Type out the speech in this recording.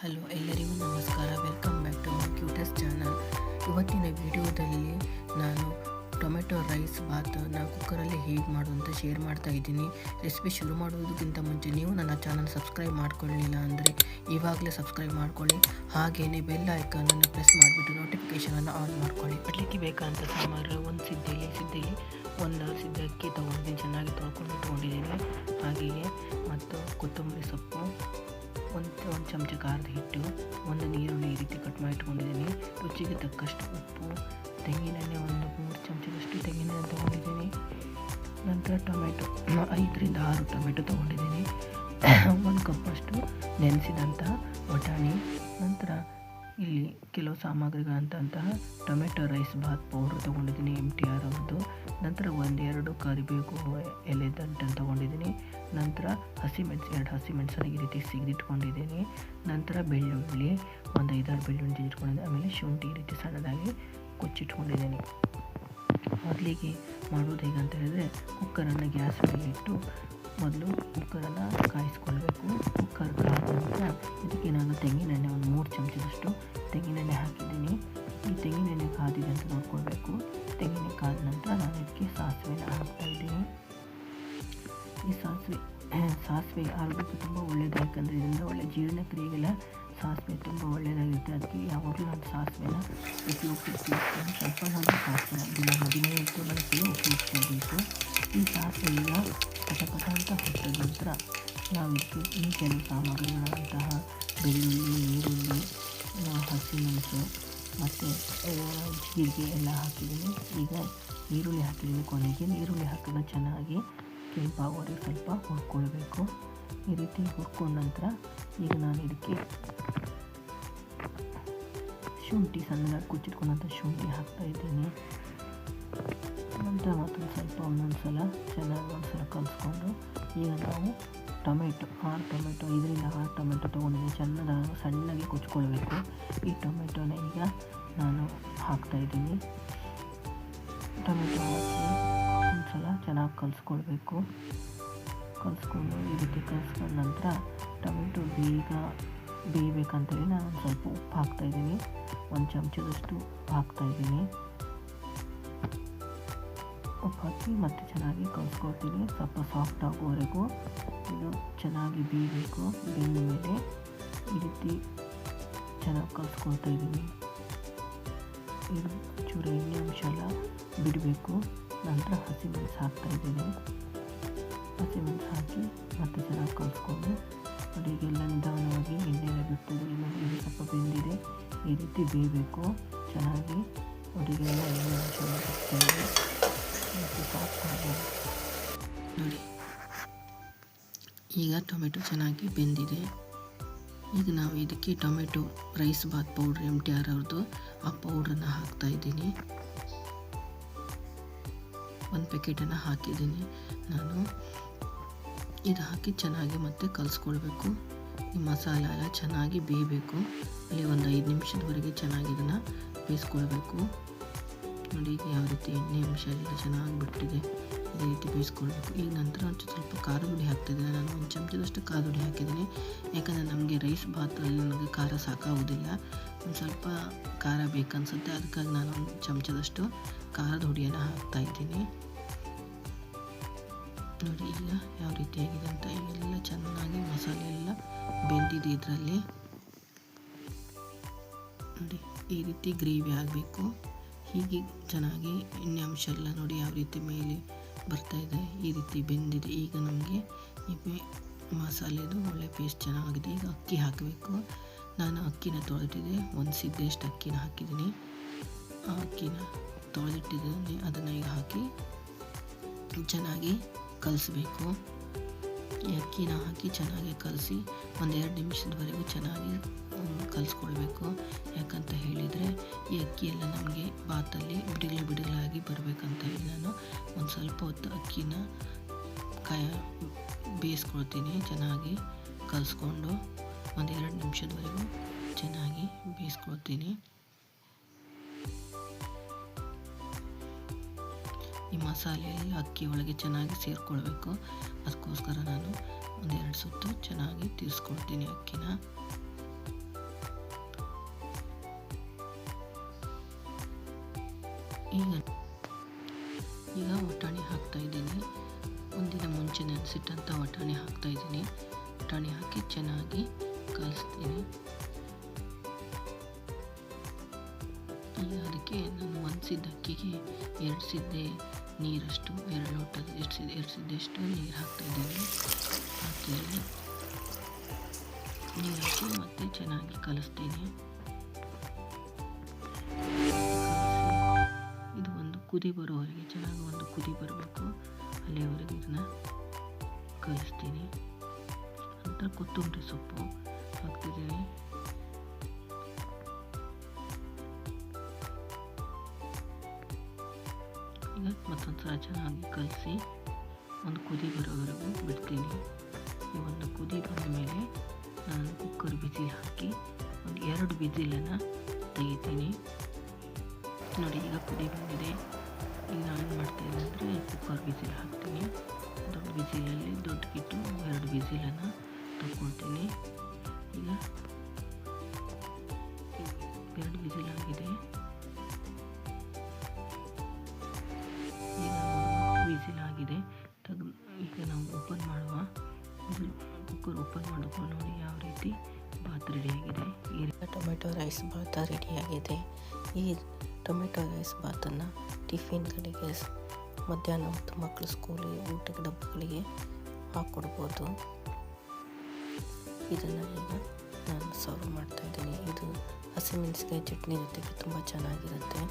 Hello ಎಲ್ಲರಿಗೂ ನಮಸ್ಕಾರ. Welcome back to my cuties channel ಇವತ್ತಿನ ವಿಡಿಯೋದಲ್ಲಿ ನಾನು ಟೊಮೆಟೊ ರೈಸ್ ಬಾತನ್ನ ಕುಕ್ಕರಲ್ಲಿ ಹೇಗೆ ಮಾಡು ಅಂತ ಶೇರ್ ಮಾಡ್ತಾ ಇದ್ದೀನಿ. ರೆಸಿಪಿ ಶುರು ಮಾಡೋದಕ್ಕಿಂತ ಮುಂಚೆ ನೀವು ನನ್ನ ಚಾನಲ್ ಸಬ್ಸ್ಕ್ರೈಬ್ ಮಾಡ್ಕೊಳ್ಳಿಲ್ಲ ಅಂದರೆ ಇವಾಗಲೇ ಸಬ್ಸ್ಕ್ರೈಬ್ ಮಾಡ್ಕೊಳ್ಳಿ. ಹಾಗೆಯೇ ಬೆಲ್ ಐಕನನ್ನು ಪ್ರೆಸ್ ಮಾಡಿಬಿಟ್ಟು ನೋಟಿಫಿಕೇಷನನ್ನು ಆನ್ ಮಾಡ್ಕೊಳ್ಳಿ. ಅಡ್ಲಿಕ್ಕೆ ಬೇಕಾದಂಥ ಸಾಮಾನು ಒಂದು ಸಿದ್ದೆಲಿ ಸಿದ್ದೆಲಿ ಒಂದು ಸಿದ್ದಕ್ಕೆ ತೊಗೊಂಡಿದ್ದೀನಿ. ಚೆನ್ನಾಗಿ ತೊಳ್ಕೊಂಡು ಇಟ್ಕೊಂಡಿದ್ದೀನಿ. ಹಾಗೆಯೇ ಮತ್ತು ಕೊತ್ತಂಬರಿ ಸೊಪ್ಪು ಒಂದು ಒಂದು ಚಮಚ ಖಾರದ ಹಿಟ್ಟು, ಒಂದು ನೀರುಳ್ಳಿ ಈ ರೀತಿ ಕಟ್ ಮಾಡಿ ಇಟ್ಕೊಂಡಿದ್ದೀನಿ ರುಚಿಗೆ ತಕ್ಕಷ್ಟು ಉಪ್ಪು, ತೆಂಗಿನೆಣ್ಣೆ ಒಂದು ಮೂರು ಚಮಚದಷ್ಟು ತೆಂಗಿನೆಣ್ಣೆ ತೊಗೊಂಡಿದ್ದೀನಿ. ನಂತರ ಟೊಮೆಟೊ, ಐದರಿಂದ ಆರು ಟೊಮೆಟೊ ತೊಗೊಂಡಿದ್ದೀನಿ. ಒಂದು ಕಪ್ಪಷ್ಟು ನೆನೆಸಿದಂಥ ಬಟಾಣಿ ನಂತರ ಇಲ್ಲಿ ಕೆಲವು ಸಾಮಗ್ರಿಗಳಂತಹ ಟೊಮೆಟೊ ರೈಸ್ ಬಾತ್ ಪೌಡ್ರ್ ತೊಗೊಂಡಿದ್ದೀನಿ ಎಂ ಟಿ ಆರ್ ಅವ್ರದ್ದು ನಂತರ ಒಂದೆರಡು ಕರಿಬೇಕು ಎಲೆ ದಂಟನ್ನು ತೊಗೊಂಡಿದ್ದೀನಿ. ನಂತರ ಹಸಿಮೆಣಸು, ಎರಡು ಹಸಿಮೆಣಸನ್ನು ಈ ರೀತಿ ಸಿಗದಿಟ್ಕೊಂಡಿದ್ದೀನಿ. ನಂತರ ಬೆಳ್ಳುಳ್ಳಿ, ಒಂದು ಐದಾರು ಬೆಳ್ಳುಳ್ಳಿ ಇಟ್ಕೊಂಡಿದ್ದೀನಿ ಆಮೇಲೆ ಶುಂಠಿ ಈ ರೀತಿ ಸಣ್ಣದಾಗಿ ಕೊಚ್ಚಿಟ್ಕೊಂಡಿದ್ದೀನಿ. ಮೊದಲಿಗೆ ಮಾಡೋದು ಹೇಗಂತ ಹೇಳಿದ್ರೆ ಕುಕ್ಕರನ್ನು ಗ್ಯಾಸ್ ಮೇಲೆ ಇಟ್ಟು ಮೊದಲು ಕುಕ್ಕರನ್ನು ಕಾಯಿಸ್ಕೊಳ್ಬೇಕು. ಕುಕ್ಕರ್ ಕಾದ ನಂತರ ಇದಕ್ಕೆ ನಾನು ತೆಂಗಿನೆಣ್ಣೆ ಒಂದು ಮೂರು ಚಮಚದಷ್ಟು ತೆಂಗಿನೆಣ್ಣೆ ಹಾಕಿದ್ದೀನಿ. ಈ ತೆಂಗಿನೆಣ್ಣೆ ಕಾದಿದೆ ಅಂತ ನೋಡ್ಕೊಳ್ಬೇಕು. ತೆಂಗಿನ ಕಾದ ನಂತರ ನಾನು ಇದಕ್ಕೆ ಸಾಸಿವೆನ ಹಾಕ್ತಾ ಇದ್ದೀನಿ. ಈ ಸಾಸಿವೆ ಸಾಸಿವೆ ಆರೋಗ್ಯಕ್ಕೆ ತುಂಬ ಒಳ್ಳೆಯದು ಯಾಕಂದರೆ ಇದರಿಂದ ಒಳ್ಳೆ ಜೀರ್ಣಕ್ರಿಯೆಗೆಲ್ಲ ಸಾಸಿವೆ ತುಂಬ ಒಳ್ಳೆಯದಾಗಿರುತ್ತೆ ಅದಕ್ಕೆ ಯಾವಾಗಲೂ ನಾನು ಸಾಸಿವೆನ ಉಪಯೋಗಿಸ್ತೀನಿ ಸ್ವಲ್ಪ ನಾನು ಸಾಸಿವೆ, ದಿನ ಹದಿನೈದು ಬಳಸಲು ಉಪಯೋಗಿಸಬೇಕು ಈ ಸಾಸಿವೆ ಈಗ ಪಟಪಟ ಅಂತ ಹೊತ್ತ ನಂತರ ನಾವು ಇದಕ್ಕೆ ಈ ಕೆಲವು ಸಾಮಗ್ರಿಗಳಂತಹ ಬೆಳ್ಳುಳ್ಳಿ, ಈರುಳ್ಳಿ ಹಸಿಮೆಣಸು ಮತ್ತು ಜೀರಿಗೆ ಎಲ್ಲ ಹಾಕಿದ್ದೀನಿ. ಈಗ ಈರುಳ್ಳಿ ಹಾಕಿದ್ದೀನಿ ಕೊನೆಗೆ. ಈರುಳ್ಳಿ ಹಾಕಿದ್ರೆ ಚೆನ್ನಾಗಿ ಕೆಂಪಾಗೋವರೆಗೆ ಸ್ವಲ್ಪ ಹುರ್ಕೊಳ್ಬೇಕು. ಈ ರೀತಿ ಹುರ್ಕೊಂಡ ನಂತರ ಈಗ ನಾನು ಇದಕ್ಕೆ ಶುಂಠಿ, ಸಣ್ಣದಾಗಿ ಕುಚ್ಚಿಟ್ಕೊಂಡಂಥ ಶುಂಠಿ ಹಾಕ್ತಾ ಇದ್ದೀನಿ. ನಂತರ ಮತ್ತೊಂದು ಸ್ವಲ್ಪ ಒಂದೊಂದು ಸಲ ಚೆನ್ನಾಗಿ ಒಂದು ಸಲ ಕಲಿಸ್ಕೊಂಡು ಈಗ ನಾವು ಟೊಮೆಟೊ ಆರು ಟೊಮೆಟೊ, ಇದರಿಂದ ಆರು ಟೊಮೆಟೊ ತೊಗೊಂಡಿದ್ದೀನಿ ಚೆನ್ನಾಗಿ ಸಣ್ಣಗೆ ಕುಚ್ಕೊಳ್ಬೇಕು. ಈ ಟೊಮೆಟೊನ ಈಗ ನಾನು ಹಾಕ್ತಾ ಇದ್ದೀನಿ. ಟೊಮೆಟೊ ಹಾಕಿ ಒಂದು ಸಲ ಚೆನ್ನಾಗಿ ಕಲಿಸ್ಕೊಳ್ಬೇಕು. ಕಲಿಸ್ಕೊಂಡು ರೀತಿ ಕಲಿಸ್ಕೊಂಡ ನಂತರ ಟೊಮೆಟೊ ಬೇಗ ಬೇಯಬೇಕಂತೇಳಿ ನಾನು ಸ್ವಲ್ಪ ಉಪ್ಪು ಹಾಕ್ತಾಯಿದ್ದೀನಿ ಒಂದು ಚಮಚದಷ್ಟು ಉಪ್ಪು ಹಾಕ್ತಾಯಿದ್ದೀನಿ ಉಪ್ಪು ಹಾಕಿ ಮತ್ತೆ ಚೆನ್ನಾಗಿ ಕಲಿಸ್ಕೊಳ್ತೀನಿ ಸ್ವಲ್ಪ ಸಾಫ್ಟ್ ಆಗುವವರೆಗೂ ಇದು ಚೆನ್ನಾಗಿ ಬೇಯಬೇಕು. ಬೆಂದ ಮೇಲೆ ಈ ರೀತಿ ಚೆನ್ನಾಗಿ ಕಲಿಸ್ಕೊಳ್ತಾ ಇದ್ದೀನಿ. ಇದು ಚೂರು ಎಣ್ಣೆ ಅಂಶ ಎಲ್ಲ ಬಿಡಬೇಕು. ನಂತರ ಹಸಿಮೆಣಸು ಹಾಕ್ತಾ ಹಸಿಮೆಣಸು ಹಾಕಿ ಮತ್ತೆ ಚೆನ್ನಾಗಿ ಕಲಿಸ್ಕೊಂಡು ಅಡುಗೆಲ್ಲ ನಿಧಾನವಾಗಿ ಎಣ್ಣೆಲ್ಲ ಬಿಡ್ತದೆ ಇನ್ನೊಂದು ಸ್ವಲ್ಪ ಬೆಂದಿದೆ. ಈ ರೀತಿ ಬೇಯಬೇಕು. ಚೆನ್ನಾಗಿ ಅಡುಗೆಲ್ಲ ಎಣ್ಣೆ ಚೆನ್ನಾಗಿ ಎಲ್ಲ ಬಿಡ್ತಾ ಇದೆ ಮತ್ತು ಸಾಕ್ತಾರೆ ನೋಡಿ. ಈಗ ಟೊಮೆಟೊ ಚೆನ್ನಾಗಿ ಬೆಂದಿದೆ. ಈಗ ನಾವು ಇದಕ್ಕೆ tomato rice bath powder M T R ಅವ್ರದ್ದು ಆ ಪೌಡ್ರನ್ನು ಹಾಕ್ತಾ ಇದ್ದೀನಿ. ಒಂದು ಪ್ಯಾಕೆಟನ್ನು ಹಾಕಿದ್ದೀನಿ. ನಾನು ಇದು ಹಾಕಿ ಚೆನ್ನಾಗಿ ಮತ್ತೆ ಕಲಿಸ್ಕೊಳ್ಬೇಕು. ಈ ಮಸಾಲ ಎಲ್ಲ ಚೆನ್ನಾಗಿ ಬೇಯಬೇಕು. ಅಲ್ಲಿ ಒಂದು ಐದು ನಿಮಿಷದವರೆಗೆ ಚೆನ್ನಾಗಿ ಇದನ್ನು ಬೇಯಿಸ್ಕೊಳ್ಬೇಕು. ನೋಡಿ ಈಗ ಯಾವ ರೀತಿ ಎಣ್ಣೆ ಅಂಶ ಎಲ್ಲ ಚೆನ್ನಾಗಿ ಬಿಟ್ಟಿದೆ. ಅದೇ ರೀತಿ ಬೇಯಿಸ್ಕೊಳ್ಬೇಕು. ಈಗ ನಂತರ ಒಂದು ಸ್ವಲ್ಪ ಖಾರ ಹುಡಿ ಹಾಕ್ತಿದ್ದೀನಿ. ನಾನು ಒಂದು ಚಮಚದಷ್ಟು ಖಾರ ಹುಡಿ ಹಾಕಿದ್ದೀನಿ. ಯಾಕಂದರೆ ನಮಗೆ ರೈಸ್ ಬಾತಲ್ಲಿ ನನಗೆ ಖಾರ ಸಾಕಾಗೋದಿಲ್ಲ ಒಂದು ಸ್ವಲ್ಪ ಖಾರ ಬೇಕನ್ಸುತ್ತೆ. ಅದಕ್ಕಾಗಿ ನಾನು ಒಂದು ಚಮಚದಷ್ಟು ಖಾರದ ಹುಡಿಯನ್ನು ಹಾಕ್ತಾ ಇದ್ದೀನಿ. ನೋಡಿ ಈಗ ಯಾವ ರೀತಿಯಾಗಿದೆ ಅಂತ ಇಲ್ಲೆಲ್ಲ ಚೆನ್ನಾಗಿ ಮಸಾಲೆ ಎಲ್ಲ ಬೆಂದಿದೆ ಇದರಲ್ಲಿ. ನೋಡಿ, ಈ ರೀತಿ ಗ್ರೇವಿ ಆಗಬೇಕು. ಹೀಗೆ ಚೆನ್ನಾಗಿ ಎಣ್ಣೆ ಅಂಶ ಎಲ್ಲ ನೋಡಿ ಯಾವ ರೀತಿ ಮೇಲೆ ಬರ್ತಾ ಇದೆ, ಈ ರೀತಿ ಬೆಂದಿದೆ. ಈಗ ನಮಗೆ ಈ ಮಸಾಲೆದು ಒಳ್ಳೆ ಪೇಸ್ಟ್ ಚೆನ್ನಾಗಿದೆ. ಈಗ ಅಕ್ಕಿ ಹಾಕಬೇಕು. ನಾನು ಅಕ್ಕಿನ ತೊಳೆದಿದ್ದೆ ಒಂದು ಸಿದ್ದೆಷ್ಟು ಅಕ್ಕಿನ ಹಾಕಿದ್ದೀನಿ. ಆ ಅಕ್ಕಿನ ತೊಳೆದಿಟ್ಟಿದ್ದೀನಿ. ಅದನ್ನು ಈಗ ಹಾಕಿ ಚೆನ್ನಾಗಿ ಕಲಿಸ್ಬೇಕು. ಅಕ್ಕಿನ ಹಾಕಿ ಚೆನ್ನಾಗಿ ಕಲಸಿ ಒಂದೆರಡು ನಿಮಿಷದವರೆಗೂ ಚೆನ್ನಾಗಿ ಕಲಿಸ್ಕೊಳ್ಬೇಕು. ಯಾಕಂತ ಹೇಳಿದರೆ ಈ ಅಕ್ಕಿ ಎಲ್ಲ ನಮಗೆ ಬಾತಲ್ಲಿ ಬಿಡಿಗಳು ಬಿಡಿಗಳಾಗಿ ಬರಬೇಕಂತ ಹೇಳಿ ನಾನು ಒಂದು ಸ್ವಲ್ಪ ಹೊತ್ತು ಅಕ್ಕಿನ ಕಾಯ ಬೇಯಿಸ್ಕೊಳ್ತೀನಿ. ಚೆನ್ನಾಗಿ ಕಲಿಸ್ಕೊಂಡು ಒಂದೆರಡು ನಿಮಿಷದವರೆಗೂ ಚೆನ್ನಾಗಿ ಬೇಯಿಸ್ಕೊಳ್ತೀನಿ. ಈ ಮಸಾಲೆಯಲ್ಲಿ ಅಕ್ಕಿ ಒಳಗೆ ಚೆನ್ನಾಗಿ ಸೇರಿಕೊಳ್ಬೇಕು. ಅದಕ್ಕೋಸ್ಕರ ನಾನು ಒಂದೆರಡು ಸುತ್ತು ಚೆನ್ನಾಗಿ ತಿರ್ಸ್ಕೊಳ್ತೀನಿ ಅಕ್ಕಿನ. ಈಗ ಈಗ ಒಟ್ಟಾಣಿ ಹಾಕ್ತಾ ಇದ್ದೀನಿ. ಒಂದಿನ ಮುಂಚೆ ನೆನೆಸಿಟ್ಟಂಥ ವಟಾಣಿ ಹಾಕ್ತಾ ಇದ್ದೀನಿ. ಒಟ್ಟಾಣಿ ಹಾಕಿ ಚೆನ್ನಾಗಿ ಕಲಿಸ್ತೀನಿ. ಈಗ ಅದಕ್ಕೆ ನಾನು ಒಂದು ಸಿದ್ದ ಅಕ್ಕಿಗೆ ಎರಡು ಸಿದ್ದೆ ನೀರಷ್ಟು, ಎರಡು ಲೋಟ ಎರಡು ಸಿದ್ದೆ ಎರಡು ಸಿದ್ದೆಷ್ಟು ನೀರು ಹಾಕ್ತಾ ಇದ್ದೀನಿ. ಹಾಕ್ತೀನಿ ನೀರು ಹಾಕಿ ಮತ್ತೆ ಚೆನ್ನಾಗಿ ಕಲಿಸ್ತೀನಿ. ಇದು ಒಂದು ಕುದಿ ಬರೋವರೆಗೆ, ಚೆನ್ನಾಗಿ ಒಂದು ಕುದಿ ಬರಬೇಕು. ಅಲ್ಲಿವರೆಗೆ ಇದನ್ನ ಕಲಿಸ್ತೀನಿ. ನಂತರ ಕೊತ್ತಂಬರಿ ಸೊಪ್ಪು ಹಾಕ್ತಿದ್ದೀನಿ. ಈಗ ಮತ್ತೊಂದು ಸಲ ಚೆನ್ನಾಗಿ ಕಲಸಿ, ಒಂದು ಕುದಿ ಬರೋವರೆಗೂ ಬಿಡ್ತೀನಿ. ಈ ಒಂದು ಕುದಿ ಬಂದ ಮೇಲೆ ನಾನು ಕುಕ್ಕರ್ ಬಿಸಿಲ್ ಹಾಕಿ ಒಂದು ಎರಡು ಬಿಸಿಲನ್ನು ತೆಗಿತೀನಿ. ನೋಡಿ, ಈಗ ಕುದಿ ಬಂದಿದೆ. ಈಗ ನಾನು ಏನು ಮಾಡ್ತಾಯಿದ್ದೆ ಅಂದರೆ ಕುಕ್ಕರ್ ಬಿಸಿಲ್ ಹಾಕ್ತೀನಿ. ದೊಡ್ಡ ಬಿಸಿಲಲ್ಲಿ ದೊಡ್ಡ ಕಿಟ್ಟು ಎರಡು ಬಿಸಿಲನ್ನು ತಗೊಳ್ತೀನಿ. ಈಗ ಎರಡು ಬಿಸಿಲ್ ಕುಕ್ಕರ್ ಓಪನ್ ಮಾಡಿಕೊಂಡು ನೋಡಿ ಯಾವ ರೀತಿ ಬಾತ್ ರೆಡಿಯಾಗಿದೆ. ಈ ಟೊಮೆಟೊ ರೈಸ್ ಬಾತ್ ರೆಡಿಯಾಗಿದೆ. ಈ ಟೊಮೆಟೊ ರೈಸ್ ಬಾತನ್ನು ಟಿಫಿನ್ಗಳಿಗೆ ಮಧ್ಯಾಹ್ನ ಹೊತ್ತು ಮಕ್ಕಳು ಸ್ಕೂಲಿಗೆ ಊಟದ ಡಬ್ಬಗಳಿಗೆ ಹಾಕ್ಕೊಡ್ಬೋದು ಇದನ್ನು ಈಗ ನಾನು ಸರ್ವ್ ಮಾಡ್ತಾ ಇದ್ದೀನಿ. ಇದು ಹಸಿಮೆಣಸಿಕಾಯಿ ಚಟ್ನಿ ಜೊತೆಗೆ ತುಂಬ ಚೆನ್ನಾಗಿರುತ್ತೆ.